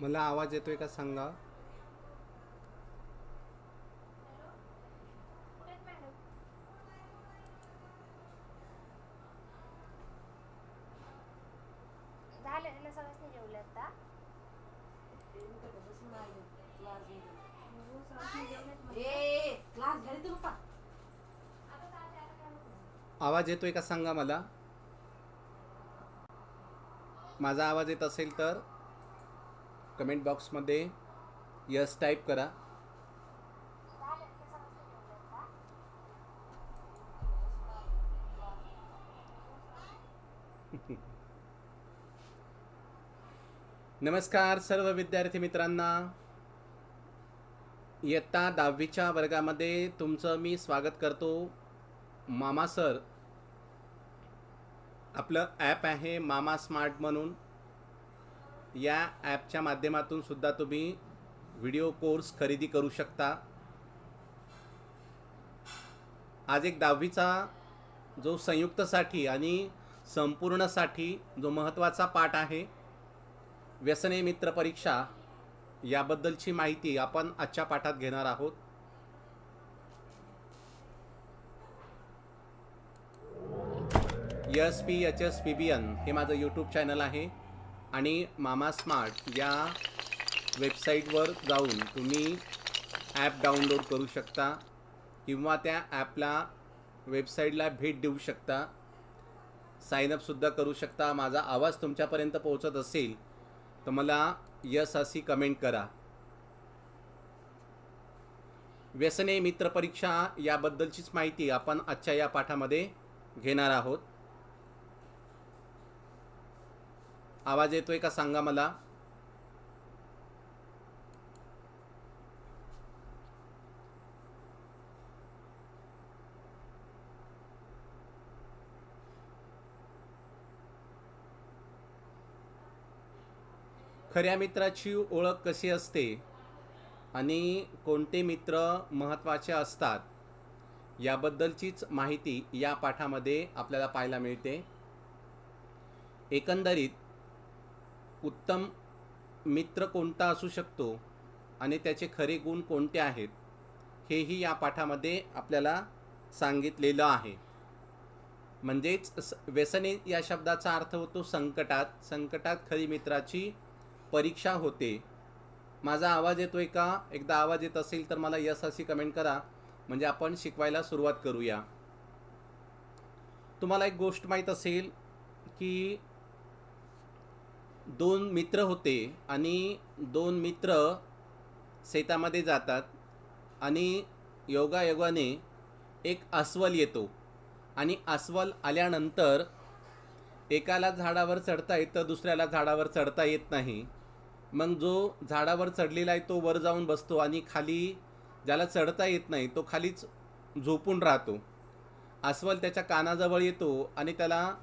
मला आवाज येतोय का सांगा? आवाज येतोय का सांगा मला? माझा आवाज येत असेल तर? कमेंट बॉक्समध्ये यस टाईप करा. नमस्कार सर्व विद्यार्थी मित्रांना. इयत्ता दहावीच्या वर्गामध्ये तुमचं मी स्वागत करतो. मामा सर. आपलं ॲप आहे मामा स्मार्ट म्हणून. या ॲपच्या माध्यमातून सुद्धा तुम्ही व्हिडिओ कोर्स खरेदी करू शकता. आज एक दहावीचा जो संयुक्तसाठी आणि संपूर्णसाठी जो महत्त्वाचा पाठ आहे व्यसने मित्र परीक्षा याबद्दलची माहिती आपण आजच्या पाठात घेणार आहोत. S P H S P B N हे माझं यूट्यूब चॅनल आहे. आणि मामा स्मार्ट या वेबसाईटवर जाऊन तुम्ही ॲप डाउनलोड करू शकता किंवा त्या ॲपला वेबसाईटला भेट देऊ शकता. साईनअपसुद्धा करू शकता. माझा आवाज तुमच्यापर्यंत पोहोचत असेल तर मला यस अशी कमेंट करा. व्यसने मित्रपरीक्षा याबद्दलचीच माहिती आपण आजच्या या पाठामध्ये घेणार आहोत. आवाज येतोय का सांगा मला? खऱ्या मित्राची ओळख कशी असते? आणि कोणते मित्र महत्त्वाचे असतात? याबद्दलचीच माहिती या पाठामध्ये आपल्याला पाहायला मिळते. एकंदरीत उत्तम मित्र कोणता असू शकतो आणि त्याचे खरे गुण कोणते आहेत हेही या पाठामध्ये आपल्याला सांगितलेलं आहे. म्हणजेच स- व्यसने या शब्दाचा अर्थ होतो संकटात. संकटात खरी मित्राची परीक्षा होते. माझा आवाज येतोय का एकदा आवाज येत असेल तर मला यस अशी कमेंट करा. म्हणजे आपण शिकवायला सुरुवात करूया. तुम्हाला एक गोष्ट माहीत असेल की दोन मित्र होते आणि दोन मित्र शेतामध्ये जातात आणि योगायोगाने एक अस्वल येतो. आणि अस्वल आल्यानंतर एकाला झाडावर चढता येतं दुसऱ्याला झाडावर चढता येत नाही. मग जो झाडावर चढलेला आहे तो वर जाऊन बसतो आणि खाली ज्याला चढता येत नाही तो खालीच झोपून राहतो. अस्वल त्याच्या कानाजवळ येतो आणि त्याला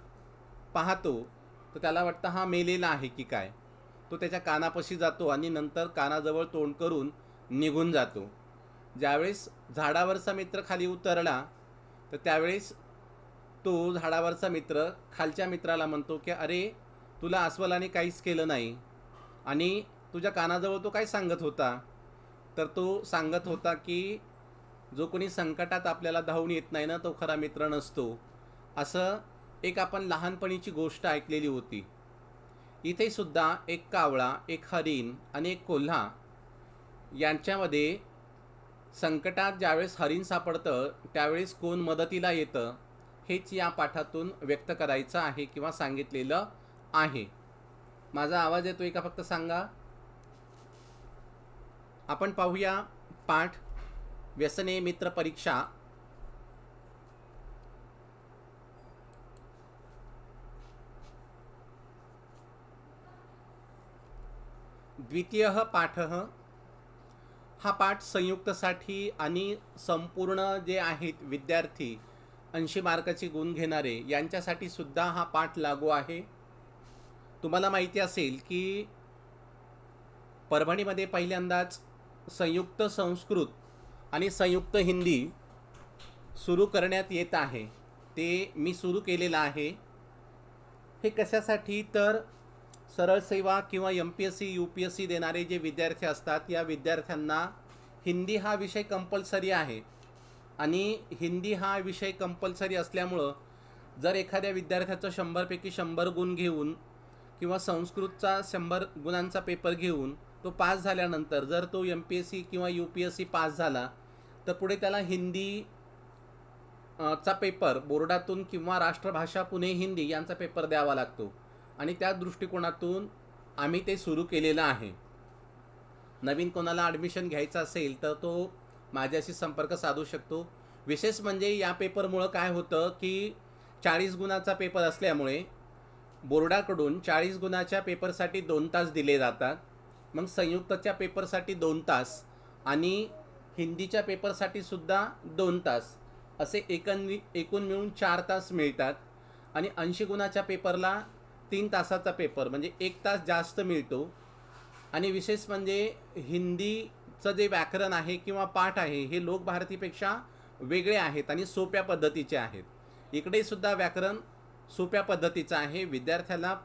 पाहतो. तर त्याला वाटतं हा मेलेला आहे की काय? तो त्याच्या कानापाशी जातो आणि नंतर कानाजवळ तोंड करून निघून जातो. ज्यावेळेस झाडावरचा मित्र खाली उतरला तर त्यावेळेस तो झाडावरचा मित्र खालच्या मित्राला म्हणतो की अरे तुला अस्वलाने काहीच केलं नाही आणि तुझ्या कानाजवळ तो काय सांगत होता? तर तो सांगत होता की जो कोणी संकटात आपल्याला धावून येत नाही ना तो खरा मित्र नसतो. असं एक आपण लहानपणीची गोष्ट ऐकलेली होती. इथे सुद्धा एक कावळा एक हरिण आणि एक कोल्हा यांच्यामध्ये संकटात ज्यावेळेस हरिण सापडतं त्यावेळेस कोण मदतीला येतं हेच या पाठातून व्यक्त करायचं आहे किंवा सांगितलेलं आहे. माझा आवाज येतोय का फक्त सांगा? आपण पाहूया पाठ व्यसने मित्र परीक्षा. द्वितीय पाठ. हा पाठ संयुक्तसाठी आणि संपूर्ण जे आहेत विद्यार्थी ऐंशी मार्काचे गुण घेणारे यांच्यासाठी सुद्धा हा पाठ लागू आहे. तुम्हाला माहिती असेल की परभणीमध्ये पहिल्यांदाच संयुक्त संस्कृत आणि संयुक्त हिंदी सुरू करण्यात येत आहे. ते मी सुरू केलेलं आहे. हे कशासाठी? तर सरळ सेवा किंवा M P S C U P S C देणारे जे विद्यार्थी असतात या विद्यार्थ्यांना हिंदी हा विषय कंपल्सरी आहे. आणि हिंदी हा विषय कंपल्सरी असल्यामुळं जर एखाद्या विद्यार्थ्याचं शंभरपैकी शंभर गुण घेऊन किंवा संस्कृतचा शंभर गुणांचा पेपर घेऊन तो पास झाल्यानंतर जर तो एम पी एस सी किंवा U P S C pass झाला तर पुढे त्याला हिंदी चा पेपर बोर्डातून किंवा राष्ट्रभाषा पुणे हिंदी यांचा पेपर द्यावा लागतो. आणि त्या दृष्टिकोनातून आम्ही ते सुरू केलेलं आहे. नवीन कोणाला ॲडमिशन घ्यायचं असेल तर तो माझ्याशी संपर्क साधू शकतो. विशेष म्हणजे या पेपरमुळं काय होतं की चाळीस गुणाचा पेपर असल्यामुळे बोर्डाकडून चाळीस गुणाच्या पेपरसाठी दोन तास दिले जातात. मग संयुक्तच्या पेपरसाठी दोन तास आणि हिंदीच्या पेपरसाठी सुद्धा दोन तास. असे एकन एकूण मिळून चार तास मिळतात. आणि ऐंशी गुणाच्या पेपरला तीन तासाचा पेपर म्हणजे एक तास जास्त मिळतो. आणि विशेष म्हणजे हिंदीचं जे व्याकरण आहे किंवा पाठ आहे हे लोकभारतीपेक्षा वेगळे आहेत आणि सोप्या पद्धतीचे आहेत. इकडे सुद्धा व्याकरण सोप्या पद्धतीचं आहे. विद्यार्थ्याला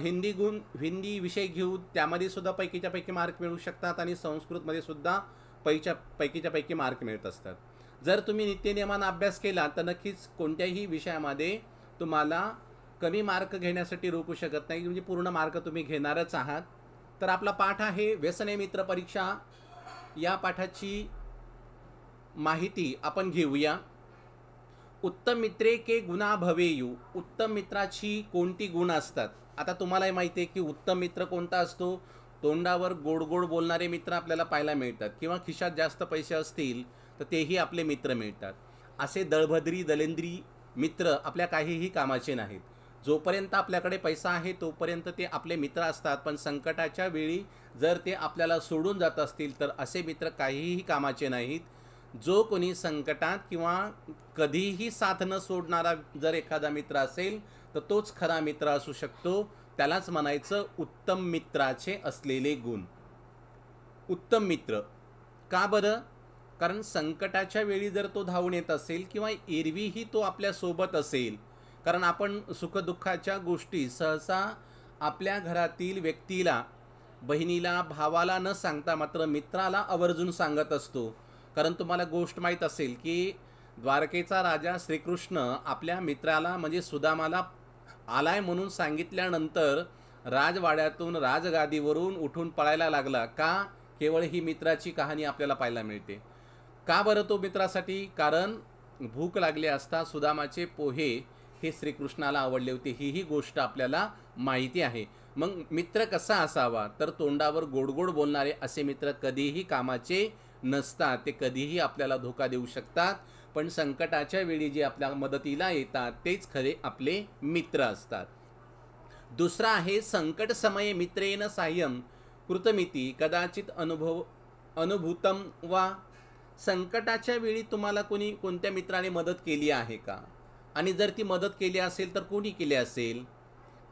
हिंदी गुण हिंदी विषय घेऊन त्यामध्ये सुद्धा पैकीच्या पैकी मार्क मिळू शकतात आणि संस्कृतमध्ये सुद्धा पैच्या पैकीच्या पैकी मार्क मिळत असतात. जर तुम्ही नित्यनियमानं अभ्यास केला तर नक्कीच कोणत्याही विषयामध्ये तुम्हाला कमी मार्क घेण्यासाठी रोखू शकत नाही म्हणजे पूर्ण मार्क तुम्ही घेणारच आहात. तर आपला पाठ आहे व्यसने मित्र परीक्षा. या पाठाची माहिती आपण घेऊया. उत्तम मित्रे के गुणा भवेयू उत्तम मित्राची कोणती गुण असतात? आता तुम्हालाही माहिती आहे की उत्तम मित्र कोणता असतो? तोंडावर गोड गोड बोलणारे मित्र आपल्याला पाहायला मिळतात. किंवा खिशात जास्त पैसे असतील तर तेही आपले मित्र मिळतात. असे दळभद्री दलेंद्री मित्र आपल्या काहीही कामाचे नाहीत. जोपर्यंत आपल्याकडे पैसा आहे तोपर्यंत ते आपले मित्र असतात. पण संकटाच्या वेळी जर ते आपल्याला सोडून जात असतील तर असे मित्र काहीही कामाचे नाहीत. जो कोणी संकटात किंवा कधीही साथ न सोडणारा जर एखादा मित्र असेल तर तोच खरा मित्र असू शकतो. त्यालाच म्हणायचं उत्तम मित्राचे असलेले गुण. उत्तम मित्र. का बरं? कारण संकटाच्या वेळी जर तो धावून येत असेल किंवा एरवीही तो आपल्यासोबत असेल कारण आपण सुखदुःखाच्या गोष्टी सहसा आपल्या घरातील व्यक्तीला बहिणीला भावाला न सांगता मात्र मित्राला आवर्जून सांगत असतो. कारण तुम्हाला गोष्ट माहीत असेल की द्वारकेचा राजा श्रीकृष्ण आपल्या मित्राला म्हणजे सुदामाला आलाय म्हणून सांगितल्यानंतर राजवाड्यातून राजगादीवरून उठून पळायला लागला. का? केवळ ही मित्राची कहाणी आपल्याला पाहायला मिळते. का बरं तो मित्रासाठी? कारण भूक लागली असता सुदामाचे पोहे हे श्रीकृष्णाला आवडले होते. ही ही गोष्ट आपल्याला माहिती आहे. मग मित्र कसा असावा? तर तोंडावर गोडगोड बोलणारे असे मित्र कधीही कामाचे नसतात. ते कधीही आपल्याला धोका देऊ शकतात. पण संकटाच्या वेळी जे आपल्या मदतीला येतात तेच खरे आपले मित्र असतात. दुसरा आहे संकट समये मित्रेन साह्यम कृतमिती. कदाचित अनुभव अनुभूतम वा संकटाच्या वेळी तुम्हाला कोणी कोणत्या मित्राने मदत केली आहे का? आणि जर ती मदत केली असेल तर कोणी केली असेल?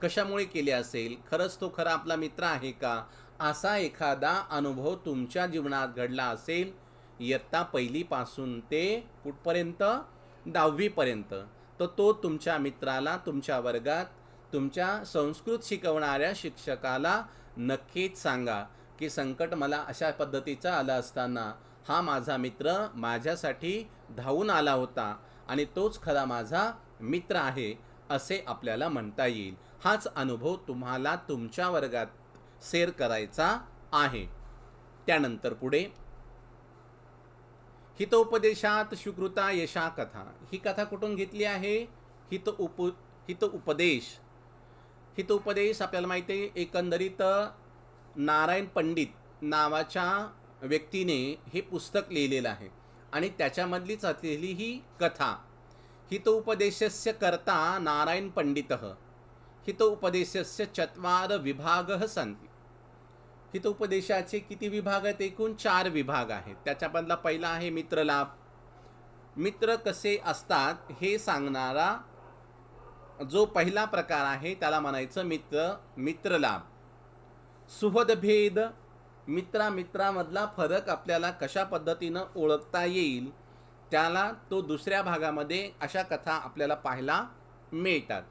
कशामुळे केली असेल? खरंच तो खरा आपला मित्र आहे का? असा एखादा अनुभव तुमच्या जीवनात घडला असेल इयत्ता पहिलीपासून ते कुठपर्यंत दहावीपर्यंत तर तो तुमच्या मित्राला तुमच्या वर्गात तुमच्या संस्कृत शिकवणाऱ्या शिक्षकाला नक्कीच सांगा की संकट मला अशा पद्धतीचं आलं असताना हा माझा मित्र माझ्यासाठी धावून आला होता. आणि तोच खरा माझा मित्र आहे असे आपल्याला म्हणता येईल. हाच अनुभव तुम्हाला तुमच्या वर्गात शेअर करायचा आहे. त्यानंतर पुढे. हितोपदेशात सुकृता यशा कथा. ही कथा कुठून घेतली आहे? हित उप हित उपदेश. हित उपदेश आपल्याला माहिती आहे एकंदरीत नारायण पंडित नावाच्या व्यक्तीने हे पुस्तक लिहिलेलं आहे. आणि त्याच्यामधलीच असलेली ही कथा हित उपदेशस्य कर्ता नारायण पंडित हित उपदेशस्य चत्वार विभाग सन्ति. हित उपदेशाचे किती विभाग आहेत एकूण? चार विभाग आहेत. त्याच्यामधला पहिला आहे मित्रलाभ. मित्र कसे असतात हे सांगणारा जो पहिला प्रकार आहे त्याला म्हणायचं मित्र मित्रलाभ. सुहदभेद मित्रा मित्रामधला फरक आपल्याला कशा पद्धतीनं ओळखता येईल त्याला तो दुसऱ्या भागामध्ये अशा कथा आपल्याला पाहायला मिळतात.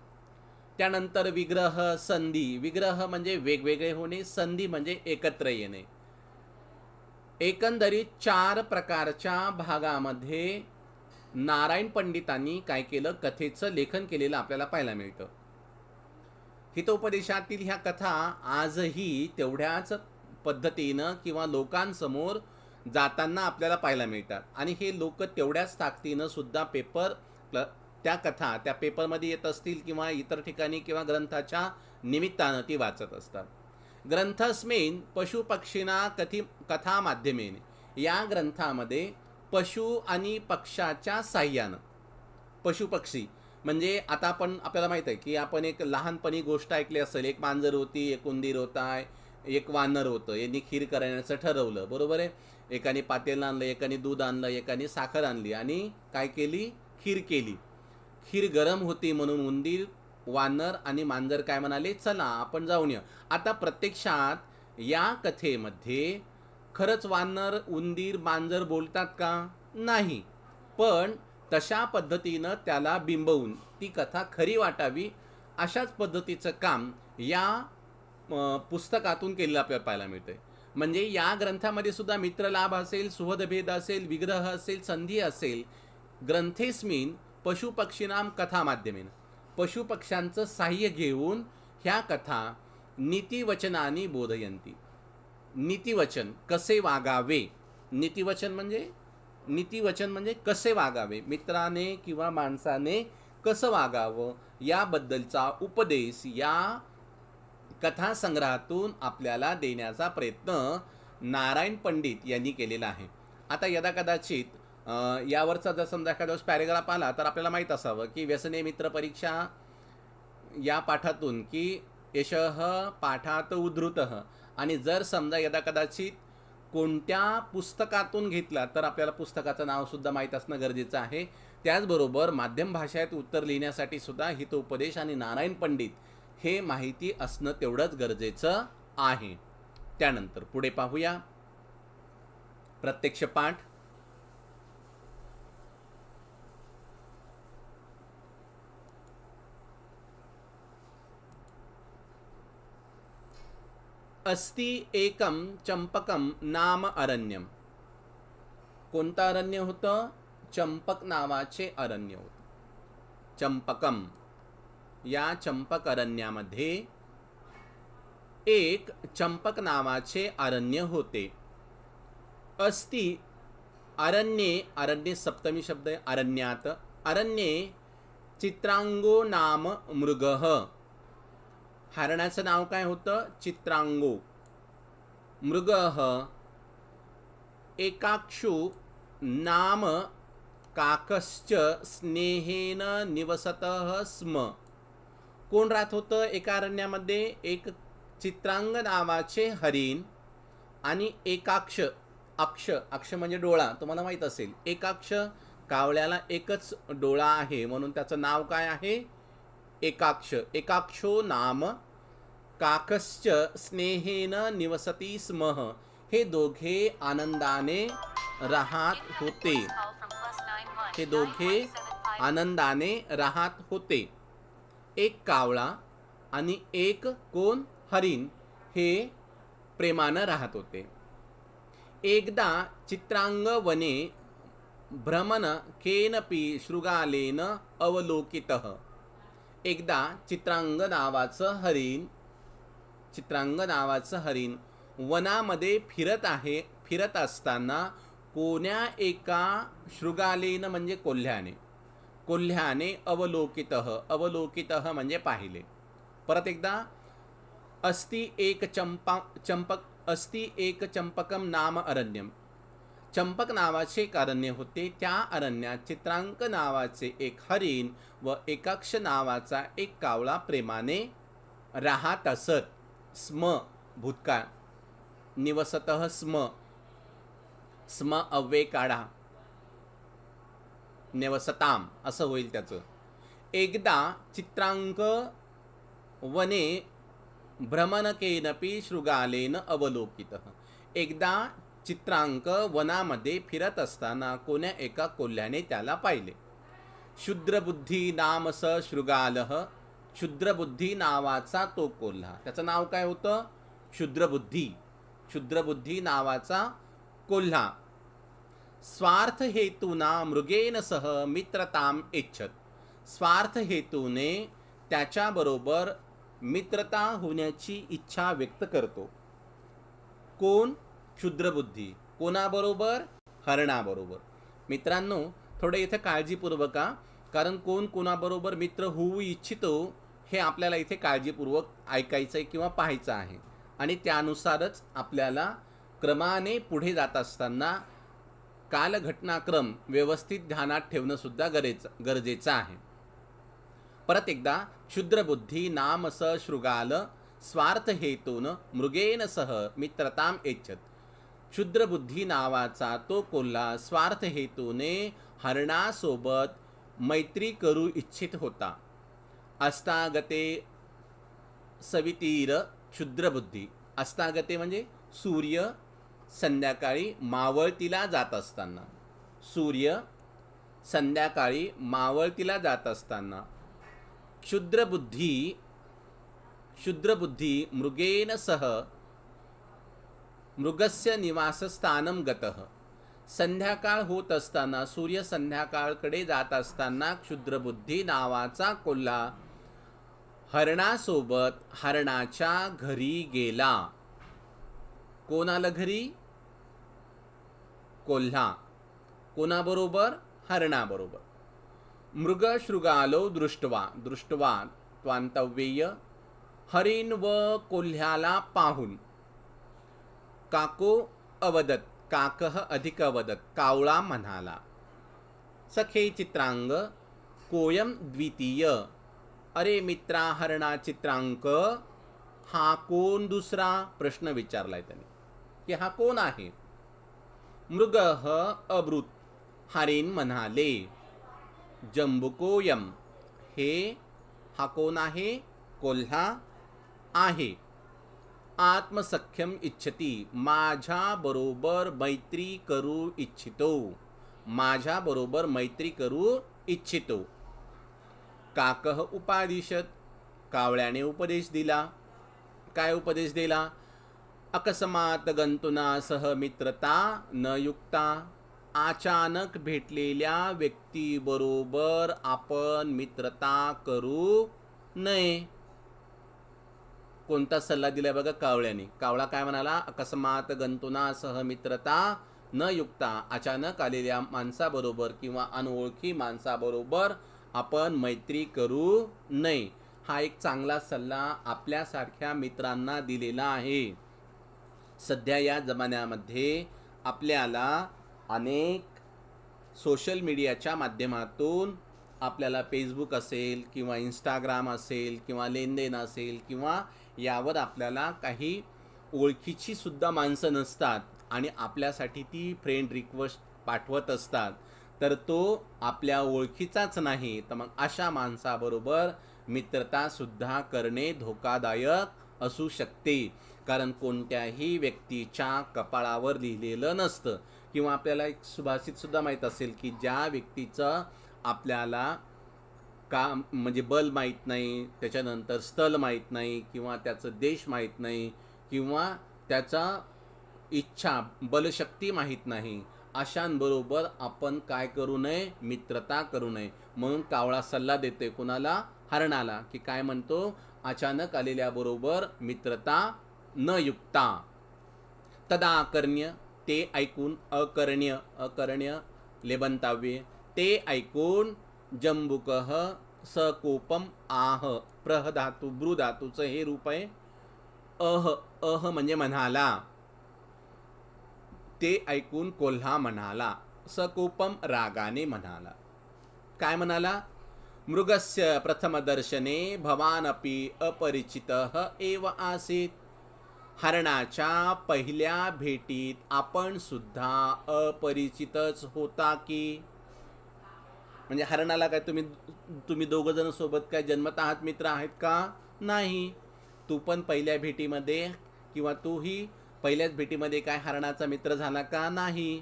त्यानंतर विग्रह संधी. विग्रह म्हणजे वेगवेगळे होणे संधी म्हणजे एकत्र येणे. एकंदरीत चार प्रकारच्या भागामध्ये नारायण पंडितांनी काय केलं? कथेचं लेखन केलेलं आपल्याला पाहायला मिळतं. हितोपदेशातील ह्या कथा आजही तेवढ्याच पद्धतीनं किंवा लोकांसमोर जाताना आपल्याला पाहायला मिळतात. आणि हे लोक तेवढ्याच ताकदीनं सुद्धा पेपर प्ल- त्या कथा त्या पेपरमध्ये येत असतील किंवा इतर ठिकाणी किंवा ग्रंथाच्या निमित्तानं ती वाचत असतात. ग्रंथस्मेन पशुपक्षींना कथी कथा माध्यमेन या ग्रंथामध्ये पशु आणि पक्षाच्या साह्यानं. पशुपक्षी म्हणजे आता आपण आपल्याला माहीत आहे की आपण एक लहानपणी गोष्ट ऐकली असेल एक मांजर होती एक उंदीर होता एक वानर होतं यांनी खीर करण्याचं ठरवलं. बरोबर आहे? एकाने पातेलं आणलं एकाने दूध आणलं एकाने साखर आणली आणि काय केली? खीर केली. खीर गरम होती म्हणून उंदीर वानर आणि मांजर काय म्हणाले? चला आपण जाऊन या आता प्रत्यक्षात या कथेमध्ये खरंच वानर उंदीर मांजर बोलतात का? नाही. पण तशा पद्धतीनं त्याला बिंबवून ती कथा खरी वाटावी अशाच पद्धतीचं काम या पुस्तकातून केलेलं आपल्याला पाहायला मिळते म्हणजे या ग्रंथामध्ये सुद्धा मित्रलाभ असेल सुहदभेद असेल विग्रह असेल संधी असेल ग्रंथेस्मिन पशुपक्षीनाम कथा माध्यमेन. पशुपक्ष्यांचं साह्य घेऊन ह्या कथा नीतिवचनानी बोधयंती. नीतिवचन कसे वागावे? नीतिवचन म्हणजे? नीतिवचन म्हणजे कसे वागावे? मित्राने किंवा माणसाने कसं वागावं? याबद्दलचा उपदेश या कथासंग्रहातून आपल्याला देण्याचा प्रयत्न नारायण पंडित यांनी केलेला आहे. आता यदा कदाचित यावरचा जर समजा एखाद्या वेळेस पॅरेग्राफ आला तर आपल्याला माहीत असावं की व्यसने मित्र परीक्षा या पाठातून की यशः पाठात उद्धृत. आणि जर समजा यदा कदाचित कोणत्या पुस्तकातून घेतला तर आपल्याला पुस्तकाचं नावसुद्धा माहीत असणं गरजेचं आहे. त्याचबरोबर माध्यम भाषेत उत्तर लिहिण्यासाठी सुद्धा हितोपदेश आणि नारायण पंडित हे माहिती असणं तेवढंच गरजेचं आहे. त्यानंतर पुढे पाहूया. प्रत्यक्ष पाठ. अस्ति एकम चंपकम नाम अरण्यम. कोणतं अरण्य होतं? चंपक नावाचे अरण्य होतं. चंपकम. या चंपक अरण्यामध्ये एक चंपक नावाचे अरण्य होते. अस्ति अरण्ये अरण्ये सप्तमी शब्द आहे अरण्यात. अरण्ये चित्रांगो नाम मृगः. हरणाचं नाव काय होतं? चित्रांगो. मृग एकाक्षु नाम काकश्च स्नेहेन निवसत स्म. कोण राहत होतं? एका अरण्यामध्ये एक चित्रांग नावाचे हरिण आणि एकाक्ष अक्ष अक्ष म्हणजे डोळा तुम्हाला माहीत असेल. एकाक्ष कावळ्याला एकच डोळा आहे म्हणून त्याचं नाव काय आहे? एकाक्ष. एकाक्षो नाम काकश्च स्नेहेन निवसती स्मः. हे दोघे आनंदाने राहत होते. हे दोघे आनंदाने राहत होते. एक कावळा आणि एक कोण? हरिण हे प्रेमानं राहत होते. एकदा चित्रांग वने भ्रमण केनपि शृगालेन अवलोकितः. एकदा चित्रांग नावाचं हरिण चित्रांग नावाचं हरिण वनामध्ये फिरत आहे फिरत असताना कोण्या एका शृगालेन म्हणजे कोल्ह्याने कोल्ह्याने अवलोकित अवलोकित म्हणजे पाहिले. परत एकदा अस्ति एक चंपा चंपक अस्ति एक चंपकम नाम अरण्यम चंपक नावाचे एक अरण्य होते त्या अरण्यात चित्रांक नावाचे एक हरिण व एकाक्ष नावाचा एक कावळा प्रेमाने राहत असत. स्म भूतकाळ. निवसत स्म. स्म अव्वे काढा. नेवसताम असं होईल त्याचं. एकदा चित्रांक वने भ्रमणकेनपी शृगालेन अवलोकित. एकदा चित्रांक वनामध्ये फिरत असताना कोण्या एका कोल्ह्याने त्याला पाहिले. शूद्रबुद्धी नाम स शृगाल क्षुद्रबुद्धी नावाचा तो कोल्हा. त्याचं नाव काय होतं? क्षुद्रबुद्धी क्षुद्रबुद्धी नावाचा कोल्हा. स्वार्थ हेतूना मृगेन सह मित्रताम इच्छत स्वार्थ हेतूने त्याच्याबरोबर मित्रता होण्याची इच्छा व्यक्त करतो. कोण? क्षुद्रबुद्धी. कोणाबरोबर? हरणाबरोबर. मित्रांनो थोडं इथे काळजीपूर्वक हा कारण कोण कोणाबरोबर मित्र होऊ इच्छितो हे आपल्याला इथे काळजीपूर्वक ऐकायचं आहे किंवा पाहायचं आहे. आणि त्यानुसारच आपल्याला क्रमाने पुढे जात असताना कालघटनाक्रम व्यवस्थित ध्यानात ठेवणं सुद्धा गरजेचं गरजेचं आहे. परत एकदा क्षुद्रबुद्धी नाम स शृगाल स्वार्थ हेतून मृगेन सह मित्रताम एच्छत क्षुद्रबुद्धी नावाचा तो कोल्हा स्वार्थ हेतूने हरणासोबत मैत्री करू इच्छित होता. अस्तागते सवितीर क्षुद्रबुद्धी. अस्तागते म्हणजे सूर्य संध्याकाळी मावळतीला जात असताना. सूर्य संध्याकाळी मावळतीला जात असताना. क्षुद्रबुद्धी क्षुद्रबुद्धी मृगेन सह मृगस्य निवासस्थानं गतः. संध्याकाळ होत असताना सूर्य संध्याकाळकडे जात असताना क्षुद्रबुद्धी नावाचा कोल्हा हरणासोबत हरणाच्या घरी गेला. कोण आलं घरी? कोल्हा. कोणाबरोबर? हरणाबरोबर. मृगशृगालो दृष्टवा. दृष्टवा त्वांतव्येय. हरिण व कोल्ह्याला पाहून. काको अवदत. काकह अधिक अवदत. कावळा म्हणाला. सखे चित्रांग कोयम द्वितीय. अरे मित्रा हरणा चित्रांक हा कोण दुसरा? प्रश्न विचारलाय त्याने. की हा कोण आहे? मृग अमृत हरिण म्हणाले. जंबुकोयम हे हा कोण आहे? कोल्हा आहे. आत्मसख्यम इच्छती माझ्याबरोबर मैत्री करू इच्छितो. माझ्याबरोबर मैत्री करू इच्छितो. काकह उपादिशत कावळ्याने उपदेश दिला. काय उपदेश दिला? अकस्मात गंतुना सह मित्रता न युक्ता अचानक भेटलेल्या व्यक्तीबरोबर आपण मित्रता करू नये. कोणता सल्ला दिला बघा कावळ्याने. कावळा काय म्हणाला? अकस्मात गंतुना सह मित्रता न युक्ता अचानक आलेल्या माणसाबरोबर किंवा अनोळखी माणसाबरोबर आपण मैत्री करू नये. हा एक चांगला सल्ला आपल्यासारख्या मित्रांना दिलेला आहे. सध्या या जमान्यामध्ये आपल्याला अनेक सोशल मीडियाच्या माध्यमातून आपल्याला फेसबुक असेल किंवा इंस्टाग्राम असेल किंवा लेनदेन असेल किंवा यावर आपल्याला काही ओळखीची सुद्धा माणसं नसतात आणि आपल्यासाठी ती फ्रेंड रिक्वेस्ट पाठवत असतात तर तो आपल्या ओळखीचाच नाही. तर मग अशा माणसाबरोबर मित्रतासुद्धा करणे धोकादायक असू शकते. कारण कोणत्याही व्यक्तीच्या कपाळावर लिहिलेलं नसतं. किंवा आपल्याला एक सुभाषितसुद्धा माहीत असेल की ज्या व्यक्तीचं आपल्याला का म्हणजे बल माहीत नाही त्याच्यानंतर स्थल माहीत नाही किंवा त्याचं देश माहीत नाही किंवा त्याचा इच्छा बलशक्ती माहीत नाही अशांबरोबर आपण काय करू नये? मित्रता करू नये. म्हणून कावळा सल्ला देते कुणाला? हरणाला की काय म्हणतो? अचानक आलेल्याबरोबर मित्रता न युक्ता तदा करण्य ते ऐकून अकर्ण्य अकर्ण्य लेबंताव्ये। ते ऐकून जंबुक सकोपम आह प्रह धातू ब्रू धातूचं हे रूप आहे अह अह म्हणजे म्हणाला। ते ऐकून कोल्हा म्हणाला सकोपम रागाने म्हणाला। काय म्हणाला? मृगस्य प्रथमदर्शने भवानपि अपरिचित एव आसीत। हरणाच्या पहिल्या भेटीत आपण सुद्धा अपरिचितच होता की? म्हणजे हरणाला काय तुम्ही तुम्ही दोघं जण सोबत काय जन्मत आहात मित्र आहेत का? नाही. तू पण पहिल्या भेटीमध्ये किंवा तूही पहिल्याच भेटीमध्ये काय हरणाचा मित्र झाला का? नाही.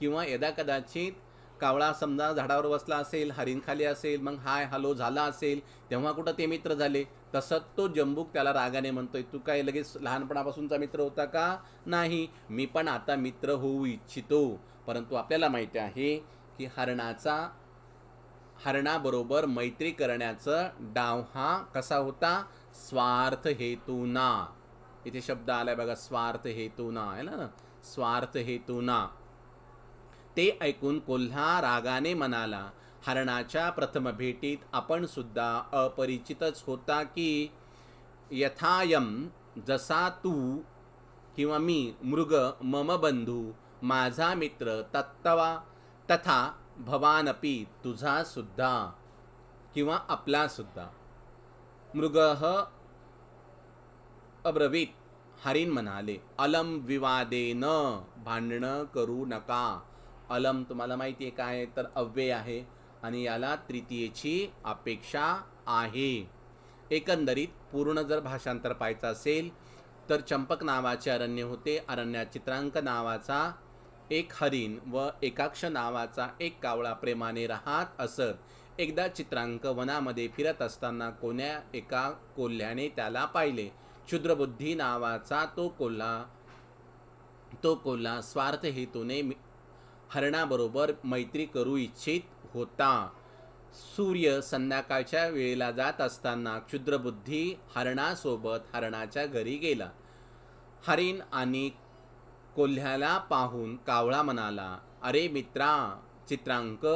किंवा यदा कदाचित कावळा समजा झाडावर बसला असेल हरिण खाली असेल मग हाय हॅलो झाला असेल तेव्हा कुठं ते मित्र झाले? तसं तो जंबूक त्याला रागाने म्हणतोय तू काय लगेच लहानपणापासूनचा मित्र होता का? नाही मी पण आता मित्र होऊ इच्छितो. परंतु आपल्याला माहिती आहे की हरणाचा हरणाबरोबर मैत्री करण्याचं डाव हा कसा होता? स्वार्थ हेतूना इथे शब्द आलाय बघा स्वार्थ हेतूना आहे ना? स्वार्थ हेतूना ते ऐकून कोल्हा रागाने म्हणाला हरणाच्या प्रथम भेटीत आपण सुद्धा अपरिचितच होता की यथायम जसा तू किंवा मी मृग मम बंधू माझा मित्र तत्तवा तथा भवानपी तुझा सुद्धा किंवा आपला सुद्धा. मृग अब्रवीत हरिण म्हणाले अलम विवादेन भांडणं करू नका. अलम तुम्हाला माहिती आहे काय? तर अव्यय आहे. आणि याला तृतीयेची अपेक्षा आहे. एकंदरीत पूर्ण जर भाषांतर पाहायचं असेल तर चंपक नावाचे अरण्य होते. अरण्यात चित्रांक नावाचा एक हरिण व एकाक्ष नावाचा एक कावळा प्रेमाने राहत असत. एकदा चित्रांक वनामध्ये फिरत असताना कोण्या एका कोल्ह्याने त्याला पाहिले. क्षुद्रबुद्धी नावाचा तो कोल्हा तो कोल्हा स्वार्थ हेतूने हरणाबरोबर मैत्री करू इच्छित होता. सूर्य संध्याकाळच्या वेळेला जात असताना क्षुद्रबुद्धी हरणासोबत हरणाच्या घरी गेला. हरिण आणि कोल्ह्याला पाहून कावळा म्हणाला अरे मित्रा चित्रांक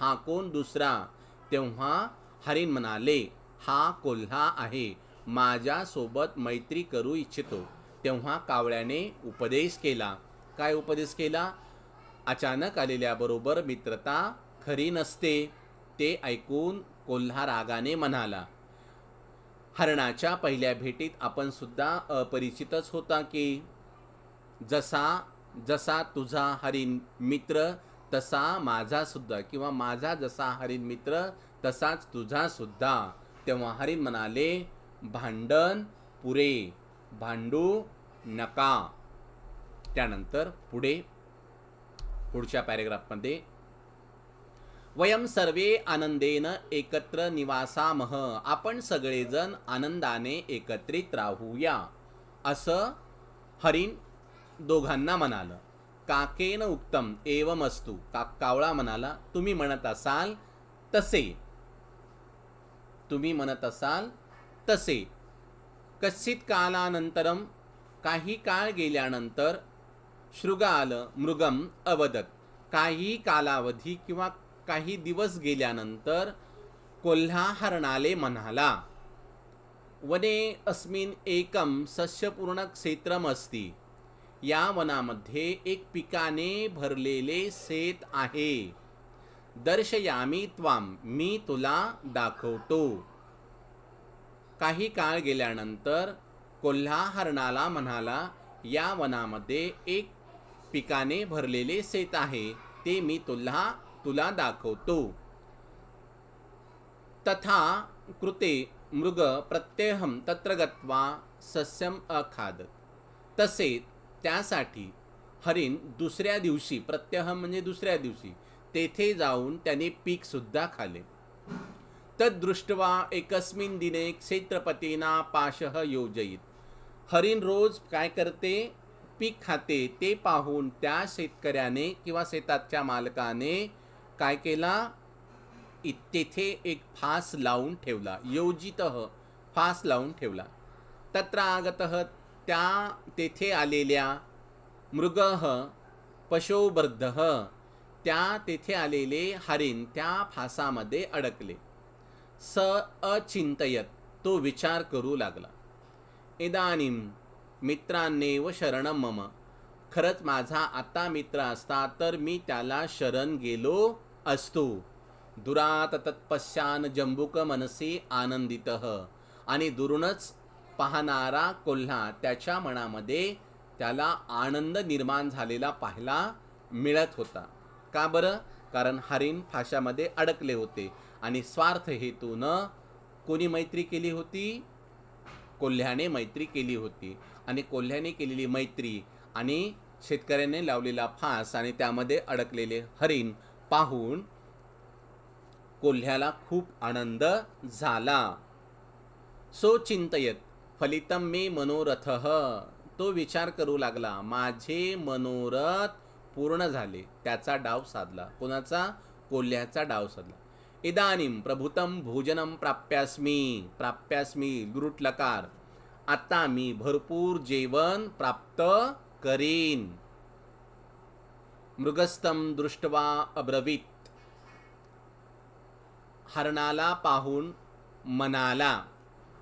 हा कोण दुसरा? तेव्हा हरिण म्हणाले हा कोल्हा आहे माझ्यासोबत मैत्री करू इच्छितो. तेव्हा कावळ्याने उपदेश केला. काय उपदेश केला? अचानक आलेल्याबरोबर मित्रता खरी नसते ते ऐकून कोल्हा रागाने म्हणाला हरणाच्या पहिल्या भेटीत आपण सुद्धा अपरिचितच होता की? जसा जसा तुझा हरिण मित्र तसा माझा सुद्धा किंवा माझा जसा हरिण मित्र तसाच तुझा सुद्धा. तेव्हा हरिण म्हणाले भांडण पुरे भांडू नका. त्यानंतर पुढे पुढच्या पॅरेग्राफमध्ये वयम सर्वे आनंदेन एकत्र निवासामह आपण सगळेजण आनंदाने एकत्रित राहूया. असं हरिण दोघांना म्हणालं. काकेन उक्तम एवमस्तु का कावळा म्हणाला तुम्ही म्हणत असाल तसे. तुम्ही म्हणत असाल तसे. कश्चित कालानंतरम काही काळ गेल्यानंतर शृगाल मृगम अवदत. काही कालावधी किंवा काही दिवस गेल्यानंतर कोल्हा हरणाले म्हणाला वने अस्मिन एकम सस्यपूर्ण क्षेत्रमस्ति या वनामध्ये एक पिकाने भरलेले शेत आहे. दर्शयामी त्वाम मी तुला दाखवतो. काही काळ गेल्यानंतर कोल्हा हरणाला म्हणाला या वनामध्ये एक पिकाने भरलेले शेत आहे ते मी तुला तुला दाखवतो. तथा कृते मृग प्रत्ययहम तत्र गत्वा सस्यम अखादत तसे त्यासाठी हरिण दुसऱ्या दिवशी प्रत्यहम म्हणजे दुसऱ्या दिवशी तेथे जाऊन त्याने पीक सुद्धा खाले. तद्दृष्ट्वा एकस्मिन दिने क्षेत्रपतीना पाशः योजयित. हरिण रोज काय करते? पीक खाते ते पाहून त्या शेतकऱ्याने किंवा शेताच्या मालकाने काय केला? इ- तेथे एक फास लावून ठेवला. योजित फास लावून ठेवला. तत्र आगत त्या तेथे आलेल्या मृग पशोबर्ध त्या तेथे आलेले हरिण त्या फासामध्ये अडकले. स अचिंतयत तो विचार करू लागला. इदानीम मित्रांनेव शरणं मम. खरंच माझा आता मित्र असता तर मी त्याला शरण गेलो असतो। दुरात तत्पश्चान जंबुक मनसी आनंदित आणि दुरूनच पाहणारा कोल्हा त्याच्या मनामध्ये त्याला आनंद निर्माण झालेला पाहायला मिळत होता. का बरं? कारण हरिण फाशामध्ये अडकले होते आणि स्वार्थ हेतूनं कोणी मैत्री केली होती? कोल्ह्याने मैत्री केली होती. आणि कोल्ह्याने केलेली मैत्री आणि शेतकऱ्याने लावलेला फास आणि त्यामध्ये अडकलेले हरिण पाहून कोल्ह्याला खूप आनंद झाला. सो चिंतयत फलितम मे मनोरथ. तो विचार करू लागला माझे मनोरथ पूर्ण झाले त्याचा डाव साधला. कोणाचा? कोल्ह्याचा डाव साधला. इदानीम प्रभुतम भोजनम प्राप्यास्मी प्राप्यास्मी गुरुट लकार आता मी भरपूर जेवण प्राप्त करीन. मृगस्तम दृष्टवा अब्रवीत। हरणाला पाहून मनाला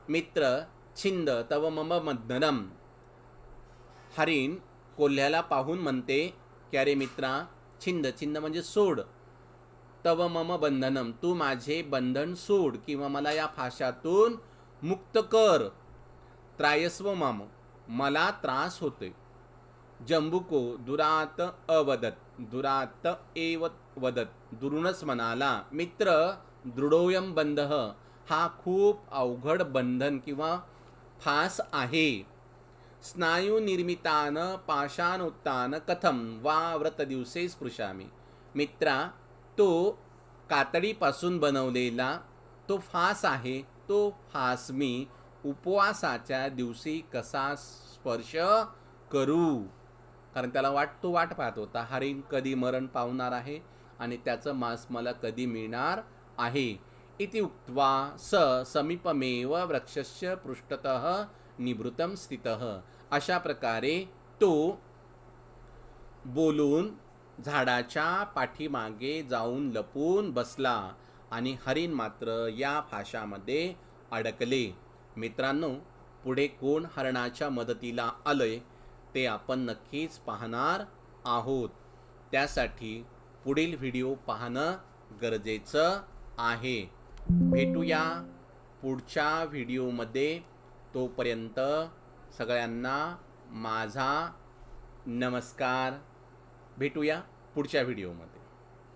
मित्र छिंद तव मम मदनम हरिण कोल्ह्याला पाहून म्हणते की अरे मित्रा छिंद छिंद म्हणजे सोड। तव मम बंधनम तू माझे बंधन सोड किंवा मला या फाशातून मुक्त कर। त्रायस्व मम मला त्रास होते जंबुको दुरात अवदत। दुरात एव वदत. दुरूनच म्हणाला मित्र दृढोयम बंध. हा खूप अवघड बंधन किंवा फास आहे. स्नायुनिर्मितान पाषाणोत्तान कथम वा व्रत दिवसे स्पृशामी. मित्रा तो कातडीपासून बनवलेला तो फास आहे तो फास मी उपवासाच्या दिवशी कसा स्पर्श करू? कारण त्याला वाट तो वाट पाहत होता हरिण कधी मरण पावणार आहे आणि त्याचं मांस मला कधी मिळणार आहे? इति उक्त्वा स समीपमेव वृक्षस्य पृष्ठतः निभृतं स्थितः. अशा प्रकारे तो बोलून झाडाच्या पाठीमागे जाऊन लपून बसला आणि हरिण मात्र या फाशामध्ये अडकले. मित्रांनो पुढे कोण हरणाच्या मदतीला आलंय? ते आपण नक्कीच पाहणार आहोत. त्यासाठी पुढील व्हिडिओ पाहणं गरजेचं आहे. भेटूया पुढच्या व्हिडिओमध्ये. तोपर्यंत सगळ्यांना माझा नमस्कार. भेटूया पुढच्या व्हिडिओमध्ये.